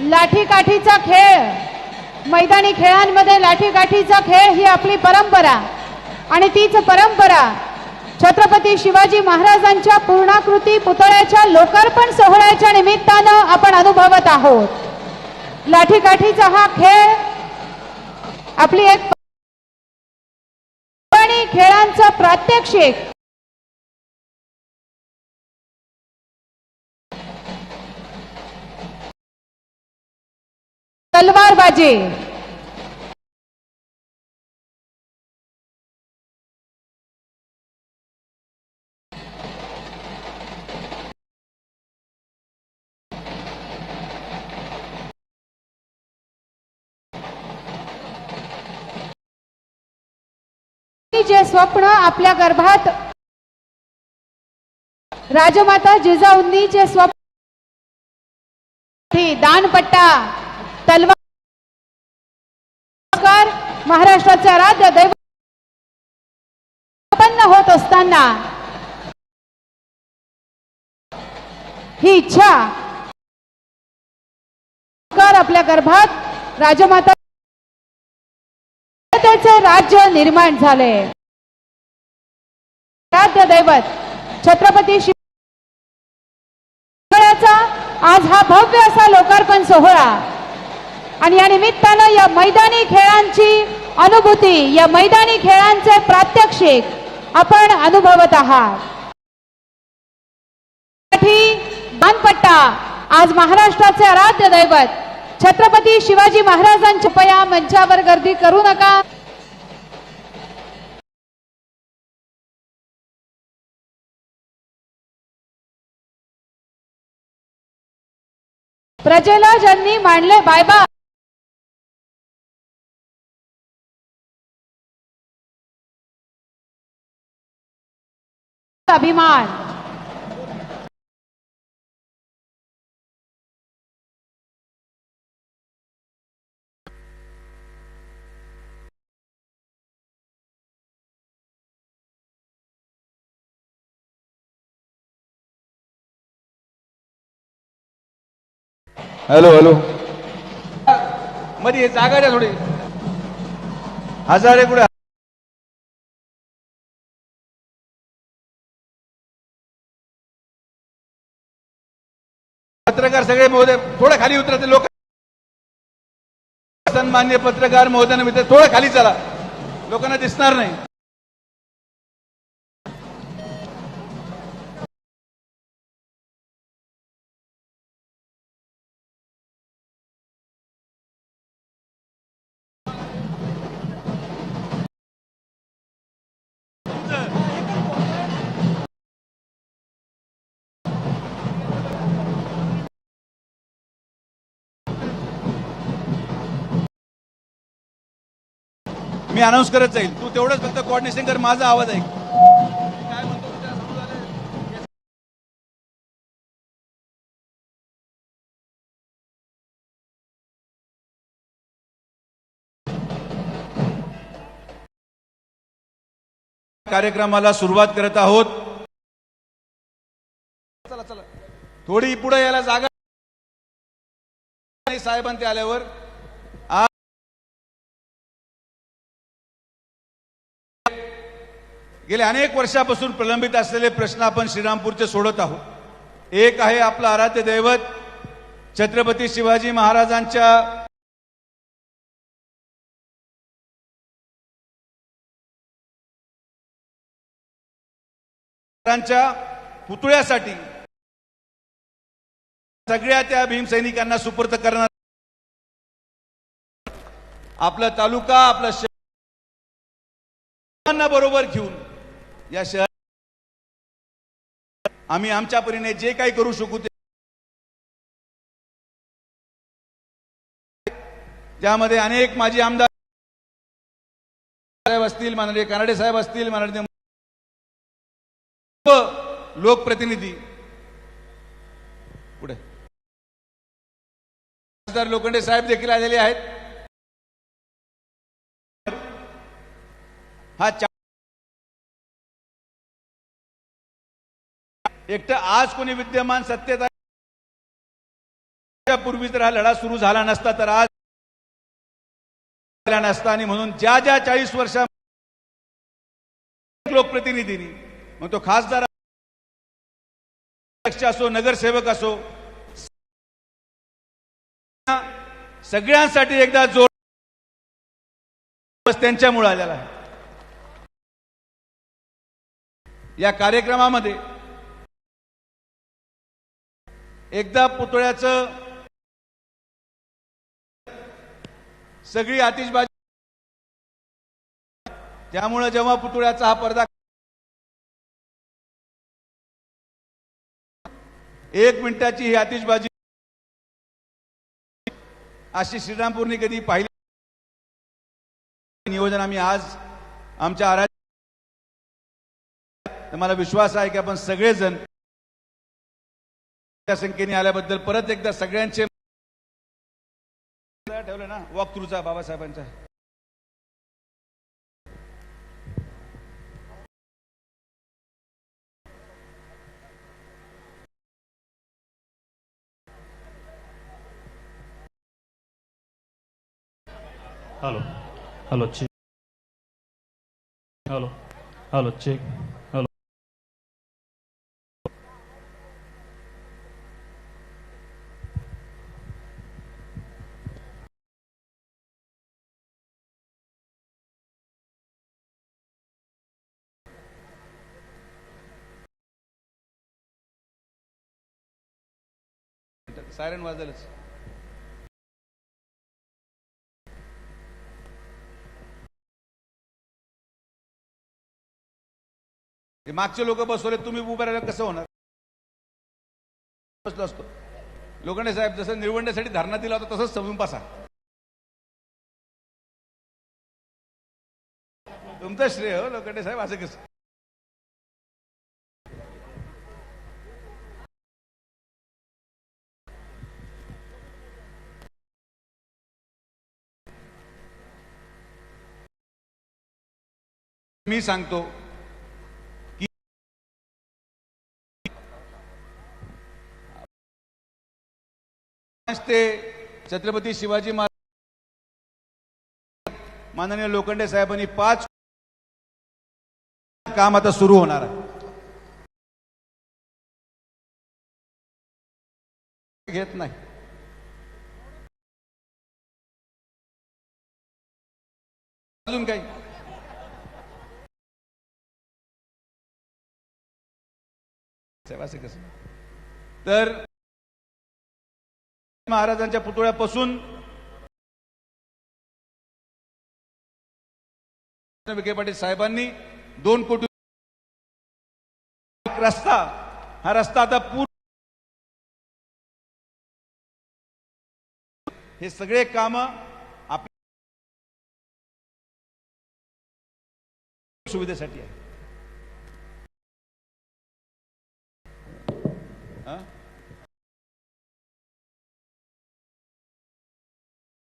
लाठीकाठीचा खेळ. मैदानी खेळांमध्ये लाठीकाठीचा खेळ ही आपली परंपरा. आणि तीच परंपरा छत्रपती शिवाजी महाराजांच्या पूर्णाकृती पुतळ्याच्या लोकार्पण सोहळ्याच्या निमित्तानं आपण अनुभवत आहोत. लाठीकाठीचा हा खेळ आपली एक खेळांचं प्रात्यक्षिक तलवारबाजी. जे स्वप्न आपल्या गर्भात राजमाता जिजाऊंनी जे स्वप्न दानपट्टा महाराष्ट्राचे आराध्य दैव उत्पन्न होत असताना ही इच्छा आपल्या गर्भात राजमाता त्याचे राज्य निर्माण झाले. आराध्य दैवत छत्रपती शिवरायाचा आज हा भव्य असा लोकार्पण सोहळा आणि या निमित्तानं या मैदानी खेळांची अनुभूती या मैदानी खेळांचे प्रात्यक्षिक आपण अनुभवत आहात. बानपट्टा आज महाराष्ट्राचे आराध्य दैवत छत्रपती शिवाजी महाराजांच्या पया मंचावर गर्दी करू नका. प्रजेला ज्यांनी मांडले बायबा अभिमान. Hello hello. मध्ये जागा द्या थोडी. हजारे कुठे पत्रकार सगळे महोदय थोडं खाली उतरते लोक. सन्मान्य पत्रकार महोदयांना मित्र थोडं खाली चला. लोकांना दिसणार नाही. मी अनाऊन्स करत जाईल. तू तेवढंच फक्त कोऑर्डिनेशन कर माझा आवाज ऐक. कार्यक्रमाला सुरुवात करत आहोत. चला चला थोडी पुढे यायला जागा नाही आल्यावर गेल्या अनेक वर्षापासून प्रलंबित असलेले प्रश्न आपण श्रीरामपूरचे सोडत आहोत. एक आहे आपलं आराध्य दैवत छत्रपती शिवाजी महाराजांच्या पुतळ्यासाठी सगळ्या त्या भीमसैनिकांना सुपूर्त करणार. आपला तालुका आपला बरोबर घेऊन या शहर आम्ही आमच्या परीने जे काही करू शकू ते त्यामध्ये अनेक माजी आमदार साहेब असतील माननीय कानडे साहेब असतील माननीय लोकप्रतिनिधी. पुढे. खासदार लोखंडे साहेब देखील आलेले आहेत. हा एकटं आज कोणी विद्यमान सत्तेत आहे पूर्वी जर हा लढा सुरू झाला नसता तर आज झाला नसता. आणि म्हणून ज्या ज्या चाळीस वर्षा लोकप्रतिनिधींनी मग तो खासदार असो नगरसेवक असो सगळ्यांसाठी एकदा जोड त्यांच्यामुळे आलेला आहे. या कार्यक्रमामध्ये एकदा पुतळ्याचं सगळी आतिषबाजी त्यामुळे जेव्हा पुतळ्याचा हा पडदा एक मिनिटाची ही आतिषबाजी अशी श्रीरामपूरने कधी पाहिली नियोजन आम्ही आज आमच्या आराध्य तर मला विश्वास आहे की आपण सगळेजण त्या संख्येने आल्याबद्दल परत एकदा सगळ्यांचे ठेवलं ना वॉक थ्रूचा बाबासाहेबांचा. Hello hello check hello hello check hello siren वाजलच. मागचे लोक बसवले तुम्ही उभे राहिला कसं होणार? बसलो असतो. लोखंडे साहेब जसं निवडण्यासाठी धरणा दिला होता तसंच समजून पासा तुमचं श्रेय हो लोखंडे साहेब असं कसं? मी सांगतो की ते छत्रपती शिवाजी महाराज. माननीय लोखंडे साहेबांनी पाच काम आता सुरू होणार आहे. घेत नाही. अजून काही? तर महाराजांच्या पुतळ्यापासून विखे पाटील साहेबांनी दोन कोटी रस्ता. हा रस्ता आता पूर्ण हे सगळे काम आपल्या सुविधेसाठी आहे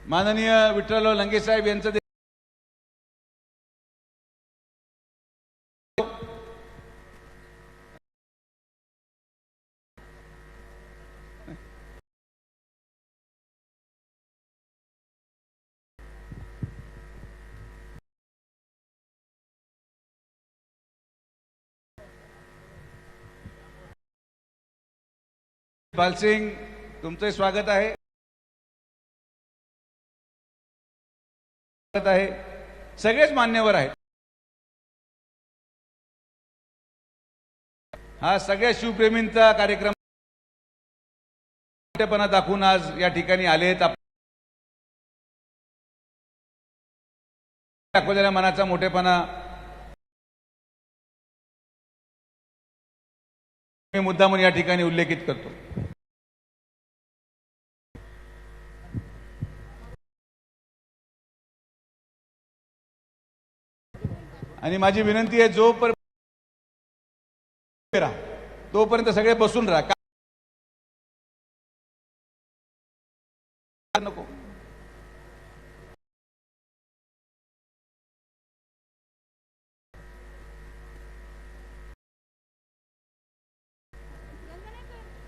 माननीय विठ्ठलराव लंगे साहेब यांचं पालसिंग तुमचे स्वागत आहे. स्वागत आहे. सगळेच मान्यवर आहेत. हा सगळ्या शिवप्रेमींचा कार्यक्रम मोठेपणा दाखवून आज या ठिकाणी आलेत. आप- दाखवलेल्या मनाचा मोठेपणा. मुद्दा म्हणून या ठिकाणी उल्लेखित करतो. आणि माझी विनंती आहे जोपर्यंत तोपर्यंत सगळे बसून राहा. नको?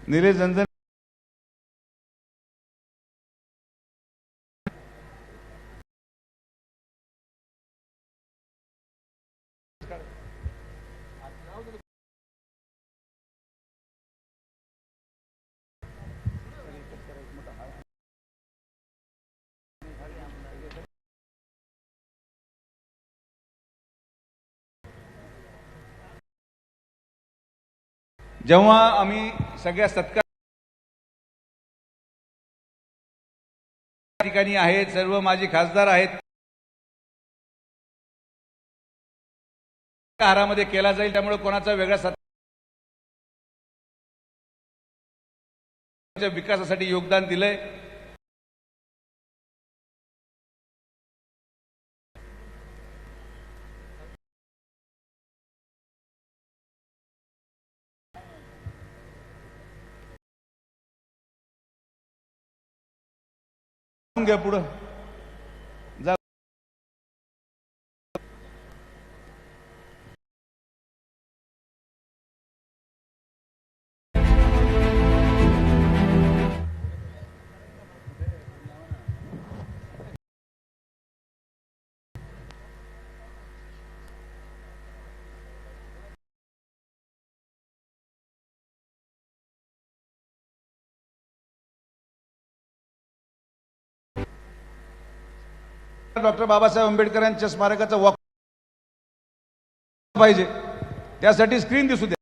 निलेश झंझन जेव्हा आम्ही सगळ्या सत्कार ठिकाणी आहेत सर्व माझे खासदार आहेत आहारामध्ये केला जाईल त्यामुळे कोणाचा वेगळा सत्कार विकासासाठी योगदान दिलंय. पुढं डॉक्टर बाबासाहेब आंबेडकरांच्या स्मारकाचा वॉक पाहिजे. त्यासाठी स्क्रीन दिसू द्या.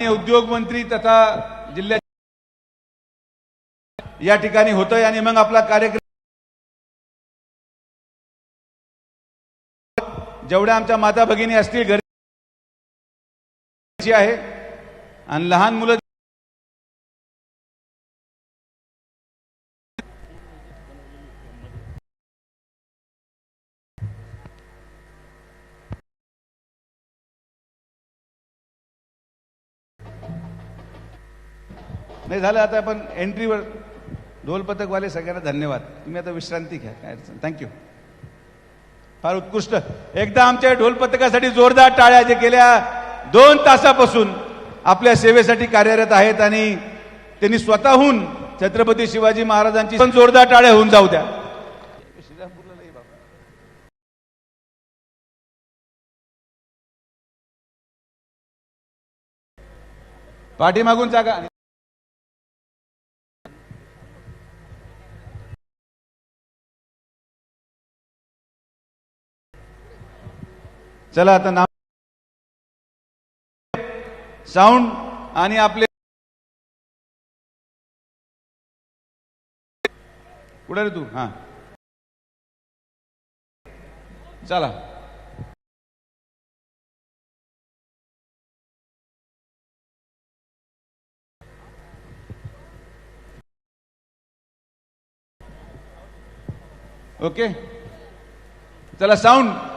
उद्योग मंत्री तथा जिल्ह्यात या ठिकाणी होतोय आणि मग आपला कार्यक्रम जेवढ्या आमच्या माता भगिनी असतील जी आहे. आणि लहान मुलं नाही झालं आता आपण एंट्रीवर ढोल पथकवाले सगळ्यांना धन्यवाद. तुम्ही आता विश्रांती घ्या काय अडचण थँक्यू फार उत्कृष्ट. एकदा आमच्या ढोल पथकासाठी जोरदार टाळ्या जे केल्या दोन तासापासून आपल्या सेवेसाठी कार्यरत आहेत आणि त्यांनी स्वतःहून छत्रपती शिवाजी महाराजांची पण जोरदार टाळ्या होऊन जाऊ द्या. पाठीमागून जागा. चला आता नाव साऊंड आणि आपले कुठे रे तू? हा. चला. ओके. चला साऊंड.